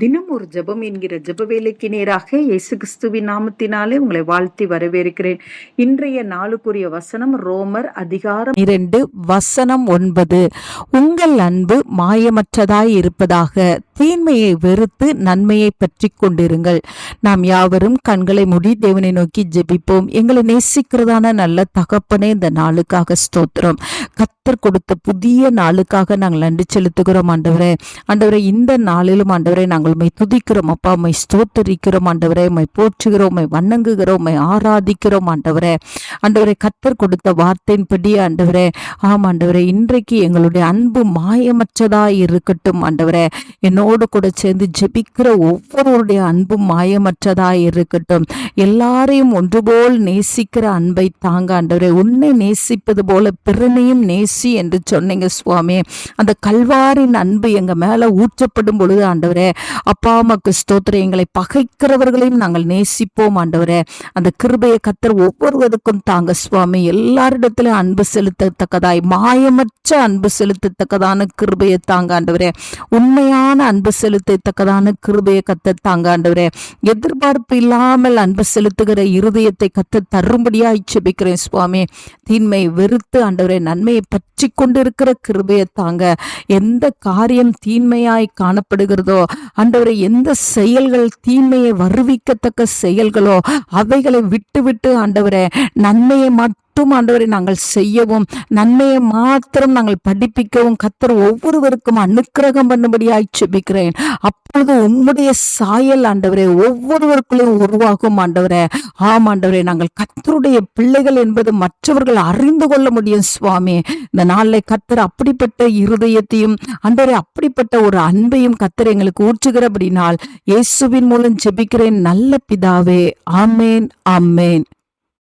தினம் ஒரு ஜெபம் என்கிற ஜப வேலைக்கு நேராக இயேசு கிறிஸ்துவின் நாமத்தினாலே உங்களை வாழ்த்தி வரவேற்கிறேன். இன்றைய நாளுக்குரிய வசனம் ரோமர் அதிகாரம் இரண்டு வசனம் ஒன்பது. உங்கள் அன்பு மாயமற்றதாய் இருப்பதாக தீமையை வெறுத்து நன்மையை பற்றி கொண்டிருங்கள். நாம் யாவரும் கண்களை மூடி தேவனை நோக்கி ஜெபிப்போம். எங்களை நேசிக்கிறதான நல்ல தகப்பனே இந்த நாளுக்காக ஸ்தோத்திரம். கத்தர் கொடுத்த புதிய நாளுக்காக நாங்கள் நன்றி செலுத்துகிறோம் ஆண்டவரே. ஆண்டவரே இந்த நாளிலும் ஆண்டவரே நாங்கள் உண்மை துதிக்கிறோம். அப்பா உண்மை ஸ்தோத்தரிக்கிறோம். ஆண்டவரே உண்மை போற்றுகிறோம். உண்மை வணங்குகிறோம். உண்மை ஆராதிக்கிறோம். ஆண்டவரே ஆண்டவரை கத்தர் கொடுத்த வார்த்தையின்படி ஆண்டவரே ஆம் ஆண்டவரே இன்றைக்கு எங்களுடைய அன்பு மாயமற்றதாய் இருக்கட்டும் ஆண்டவரே. என்னோடு கூட சேர்ந்து ஜெபிக்கிற ஒவ்வொருவருடைய அன்பும் மாயமற்றதாய் இருக்கட்டும். எல்லாரையும் ஒன்றுபோல் நேசிக்கிற அன்பை தாங்க ஆண்டவரே. உன்னை நேசிப்பது போல பிறனையும் நேசி என்று சொன்னீங்க சுவாமி. அந்த கல்வாரின் அன்பு எங்க மேல ஊற்றப்படும் பொழுது ஆண்டவரே அப்பா அம்மாக்கு ஸ்தோத்திரம். எங்களை பகைக்கிறவர்களையும் நாங்கள் நேசிப்போம் ஆண்டவரே. அந்த கிருபையை கத்தர் ஒவ்வொருவருக்கும் தாங்க சுவாமி. எல்லாரிடத்திலும் அன்பு செலுத்தத்தக்கதாய் மாயமற்ற அன்பு செலுத்தத்தக்கதான கிருபையை தாங்க ஆண்டவரே. உண்மையான அன்பு செலுத்தத்தக்கதான கிருபையை கத்த தாங்க ஆண்டவரே. எதிர்பார்ப்பு இல்லாமல் அன்பு செலுத்துகிற இருதயத்தை கத்த தரும்படியாய் இச்சபிக்கிறேன் சுவாமி. தீன்மை வெறுத்து ஆண்டவரே நன்மையை பற்றி கொண்டிருக்கிற கிருபையை தாங்க. எந்த காரியம் தீன்மையாய் காணப்படுகிறதோ ஆண்டவரை எந்த செயல்கள் தீமையை வருவிக்கத்தக்க செயல்களோ அவைகளை விட்டு விட்டு ஆண்டவரே நன்மையை மட்டும் ஆண்டவரை நாங்கள் செய்யவும் நன்மையை மாத்திரம் நாங்கள் படிப்பிக்கவும் கத்தர் ஒவ்வொருவருக்கும் அனுக்கிரகம் பண்ணும்படியாய் செபிக்கிறேன் அப்பொழுது உம்முடைய சாயல் ஆண்டவரே ஒவ்வொருவருக்குள்ளேயும் உருவாகும் ஆண்டவரே. ஆம் ஆண்டவரே நாங்கள் கத்தருடைய பிள்ளைகள் என்பது மற்றவர்கள் அறிந்து கொள்ள முடியும் சுவாமி. இந்த நாளில் கத்தர் அப்படிப்பட்ட இருதயத்தையும் ஆண்டவரே அப்படிப்பட்ட ஒரு அன்பையும் கத்தர் எங்களுக்கு ஊற்றுகிறபடினால் இயேசுவின் மூலம் ஜெபிக்கிறேன் நல்ல பிதாவே. ஆமேன் ஆமேன்.